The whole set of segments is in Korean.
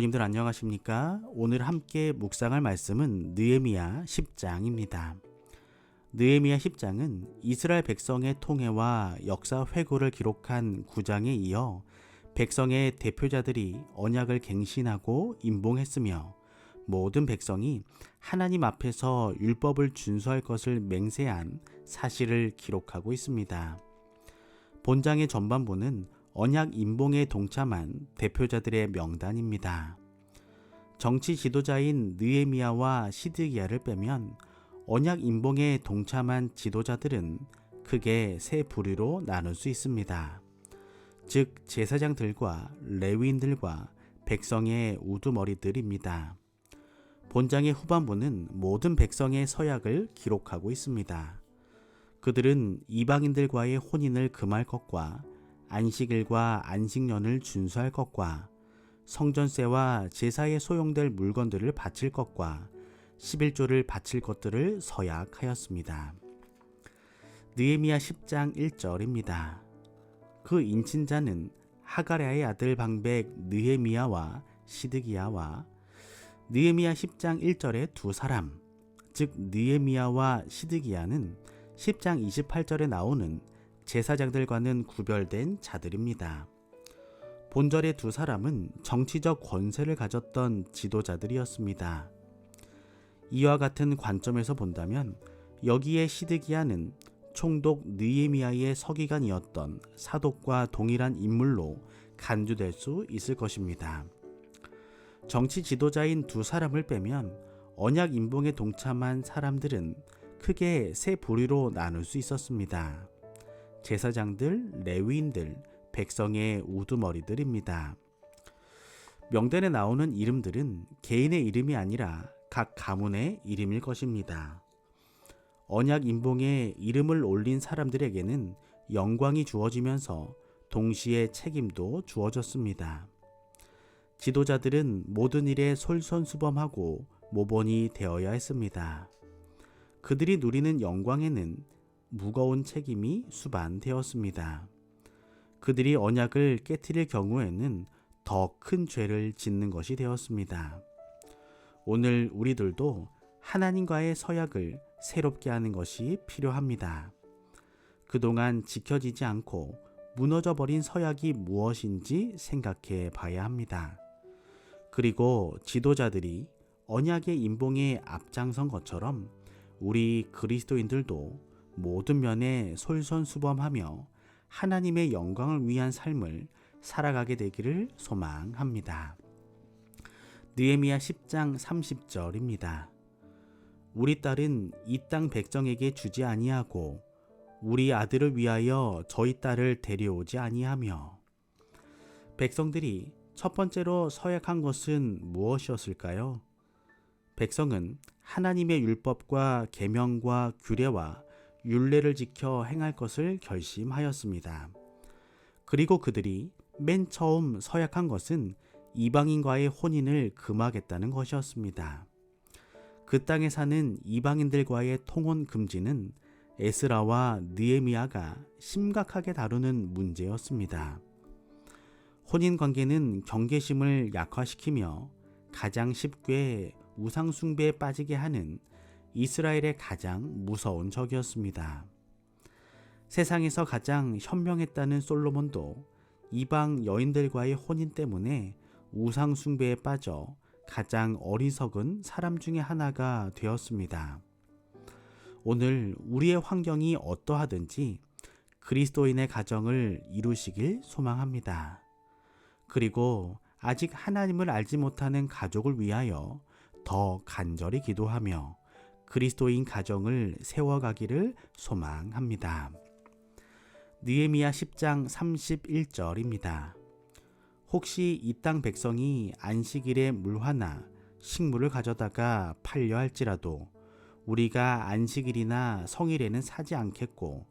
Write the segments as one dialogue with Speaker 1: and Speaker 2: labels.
Speaker 1: 성도님들 안녕하십니까? 오늘 함께 묵상할 말씀은 느헤미야 10장입니다. 느헤미야 10장은 이스라엘 백성의 통해와 역사 회고를 기록한 9장에 이어 백성의 대표자들이 언약을 갱신하고 임봉했으며 모든 백성이 하나님 앞에서 율법을 준수할 것을 맹세한 사실을 기록하고 있습니다. 본장의 전반부는 언약 임봉에 동참한 대표자들의 명단입니다. 정치 지도자인 느에미아와 시드기야를 빼면 언약 임봉에 동참한 지도자들은 크게 세 부류로 나눌 수 있습니다. 즉 제사장들과 레위인들과 백성의 우두머리들입니다. 본장의 후반부는 모든 백성의 서약을 기록하고 있습니다. 그들은 이방인들과의 혼인을 금할 것과 안식일과 안식년을 준수할 것과 성전세와 제사에 소용될 물건들을 바칠 것과 11조를 바칠 것들을 서약하였습니다. 느헤미야 10장 1절입니다. 그 인친자는 하가랴의 아들 방백 느헤미야와 시드기야와 느헤미야 10장 1절의 두 사람, 즉 느헤미야와 시드기야는 10장 28절에 나오는 제사장들과는 구별된 자들입니다. 본절의 두 사람은 정치적 권세를 가졌던 지도자들이었습니다. 이와 같은 관점에서 본다면 여기에 시드기야는 총독 느에미아의 서기관이었던 사독과 동일한 인물로 간주될 수 있을 것입니다. 정치 지도자인 두 사람을 빼면 언약 인봉에 동참한 사람들은 크게 세 부류로 나눌 수 있었습니다. 제사장들, 레위인들, 백성의 우두머리들입니다. 명단에 나오는 이름들은 개인의 이름이 아니라 각 가문의 이름일 것입니다. 언약 인봉에 이름을 올린 사람들에게는 영광이 주어지면서 동시에 책임도 주어졌습니다. 지도자들은 모든 일에 솔선수범하고 모본이 되어야 했습니다. 그들이 누리는 영광에는 무거운 책임이 수반되었습니다. 그들이 언약을 깨뜨릴 경우에는 더 큰 죄를 짓는 것이 되었습니다. 오늘 우리들도 하나님과의 서약을 새롭게 하는 것이 필요합니다. 그동안 지켜지지 않고 무너져 버린 서약이 무엇인지 생각해 봐야 합니다. 그리고 지도자들이 언약의 인봉에 앞장선 것처럼 우리 그리스도인들도 모든 면에 솔선수범하며 하나님의 영광을 위한 삶을 살아가게 되기를 소망합니다. 느헤미야 10장 30절입니다. 우리 딸은 이 땅 백성에게 주지 아니하고 우리 아들을 위하여 저희 딸을 데려오지 아니하며 백성들이 첫 번째로 서약한 것은 무엇이었을까요? 백성은 하나님의 율법과 계명과 규례와 율례를 지켜 행할 것을 결심하였습니다. 그리고 그들이 맨 처음 서약한 것은 이방인과의 혼인을 금하겠다는 것이었습니다. 그 땅에 사는 이방인들과의 통혼 금지는 에스라와 느에미아가 심각하게 다루는 문제였습니다. 혼인 관계는 경계심을 약화시키며 가장 쉽게 우상숭배에 빠지게 하는 이스라엘의 가장 무서운 적이었습니다. 세상에서 가장 현명했다는 솔로몬도 이방 여인들과의 혼인 때문에 우상숭배에 빠져 가장 어리석은 사람 중의 하나가 되었습니다. 오늘 우리의 환경이 어떠하든지 그리스도인의 가정을 이루시길 소망합니다. 그리고 아직 하나님을 알지 못하는 가족을 위하여 더 간절히 기도하며 그리스도인 가정을 세워가기를 소망합니다. 느헤미야 10장 31절입니다. 혹시 이 땅 백성이 안식일에 물 하나 식물을 가져다가 팔려 할지라도 우리가 안식일이나 성일에는 사지 않겠고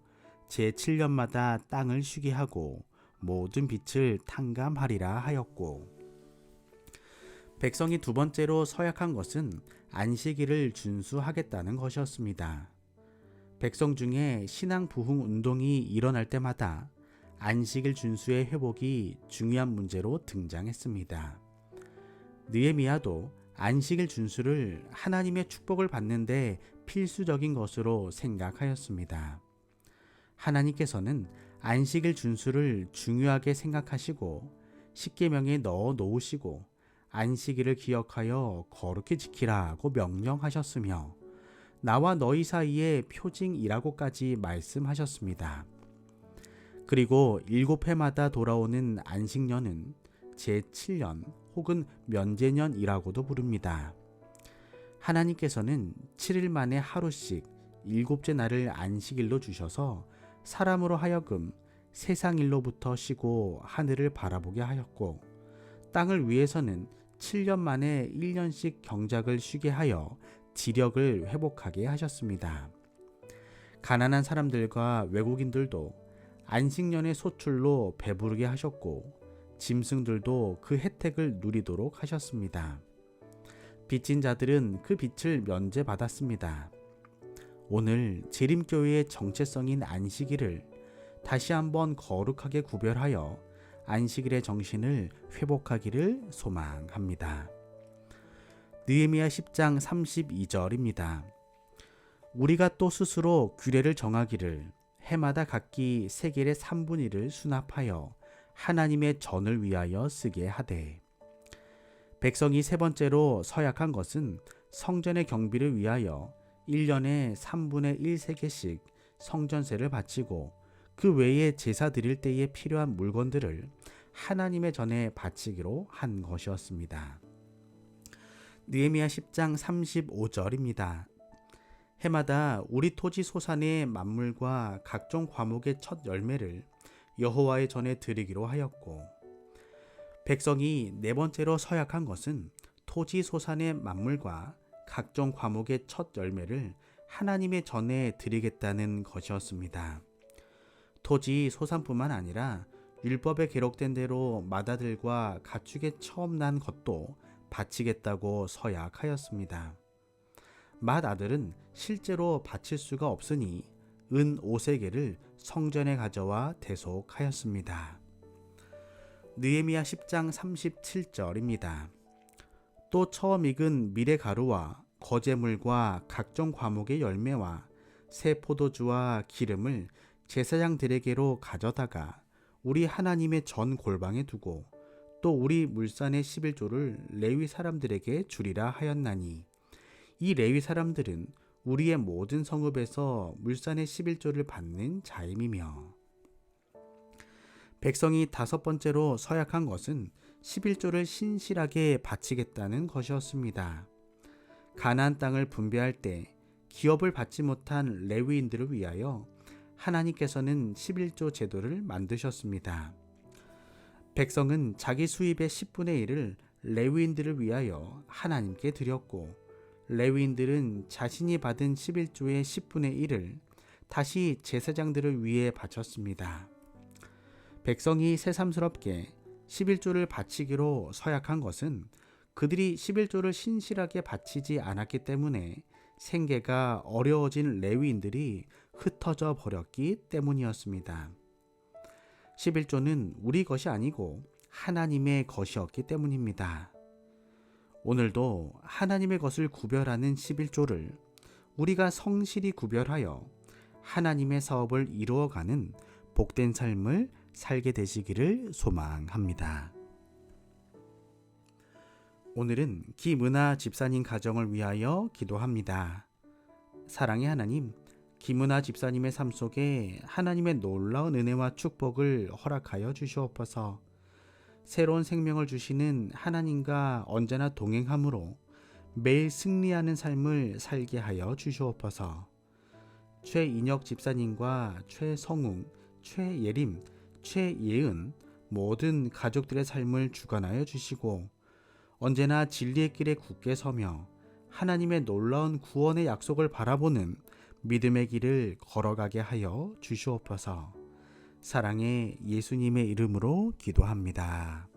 Speaker 1: 제 7년마다 땅을 쉬게 하고 모든 빛을 탕감하리라 하였고 백성이 두 번째로 서약한 것은 안식일을 준수하겠다는 것이었습니다. 백성 중에 신앙 부흥 운동이 일어날 때마다 안식일 준수의 회복이 중요한 문제로 등장했습니다. 느헤미야도 안식일 준수를 하나님의 축복을 받는데 필수적인 것으로 생각하였습니다. 하나님께서는 안식일 준수를 중요하게 생각하시고 십계명에 넣어 놓으시고 안식일을 기억하여 거룩히 지키라고 명령하셨으며 나와 너희 사이의 표징이라고까지 말씀하셨습니다. 그리고 일곱 해마다 돌아오는 안식년은 제7년 혹은 면제년이라고도 부릅니다. 하나님께서는 7일 만에 하루씩 일곱째 날을 안식일로 주셔서 사람으로 하여금 세상 일로부터 쉬고 하늘을 바라보게 하였고 땅을 위해서는 7년 만에 1년씩 경작을 쉬게 하여 지력을 회복하게 하셨습니다. 가난한 사람들과 외국인들도 안식년의 소출로 배부르게 하셨고 짐승들도 그 혜택을 누리도록 하셨습니다. 빚진 자들은 그 빚을 면제받았습니다. 오늘 재림교회의 정체성인 안식일을 다시 한번 거룩하게 구별하여 안식일의 정신을 회복하기를 소망합니다. 느헤미야 10장 32절입니다. 우리가 또 스스로 규례를 정하기를 해마다 각기 세겔의 3분의 1을 수납하여 하나님의 전을 위하여 쓰게 하되 백성이 세 번째로 서약한 것은 성전의 경비를 위하여 1년에 3분의 1 세개씩 성전세를 바치고 그 외에 제사 드릴 때에 필요한 물건들을 하나님의 전에 바치기로 한 것이었습니다. 느헤미야 10장 35절입니다. 해마다 우리 토지 소산의 만물과 각종 과목의 첫 열매를 여호와의 전에 드리기로 하였고 백성이 네 번째로 서약한 것은 토지 소산의 만물과 각종 과목의 첫 열매를 하나님의 전에 드리겠다는 것이었습니다. 토지 소산뿐만 아니라 율법에 기록된 대로 마다들과 가축에 처음 난 것도 바치겠다고 서약하였습니다. 맏 아들은 실제로 바칠 수가 없으니 은 5세계를 성전에 가져와 대속하였습니다. 느헤미야 10장 37절입니다. 또 처음 익은 미래 가루와 거제물과 각종 과목의 열매와 새 포도주와 기름을 제사장들에게로 가져다가 우리 하나님의 전 골방에 두고 또 우리 물산의 11조를 레위 사람들에게 주리라 하였나니 이 레위 사람들은 우리의 모든 성읍에서 물산의 11조를 받는 자임이며 백성이 다섯 번째로 서약한 것은 11조를 신실하게 바치겠다는 것이었습니다. 가나안 땅을 분배할 때 기업을 받지 못한 레위인들을 위하여 하나님께서는 11조 제도를 만드셨습니다. 백성은 자기 수입의 10분의 1을 레위인들을 위하여 하나님께 드렸고 레위인들은 자신이 받은 11조의 10분의 1을 다시 제사장들을 위해 바쳤습니다. 백성이 새삼스럽게 11조를 바치기로 서약한 것은 그들이 11조를 신실하게 바치지 않았기 때문에 생계가 어려워진 레위인들이 흩어져 버렸기 때문이었습니다. 11조는 우리 것이 아니고 하나님의 것이었기 때문입니다. 오늘도 하나님의 것을 구별하는 11조를 우리가 성실히 구별하여 하나님의 사업을 이루어가는 복된 삶을 살게 되시기를 소망합니다. 오늘은 김은아 집사님 가정을 위하여 기도합니다. 사랑의 하나님, 김은아 집사님의 삶 속에 하나님의 놀라운 은혜와 축복을 허락하여 주시옵소서. 새로운 생명을 주시는 하나님과 언제나 동행함으로 매일 승리하는 삶을 살게 하여 주시옵소서. 최인혁 집사님과 최성웅, 최예림, 최예은 모든 가족들의 삶을 주관하여 주시고 언제나 진리의 길에 굳게 서며 하나님의 놀라운 구원의 약속을 바라보는 믿음의 길을 걸어가게 하여 주시옵소서. 사랑의 예수님의 이름으로 기도합니다.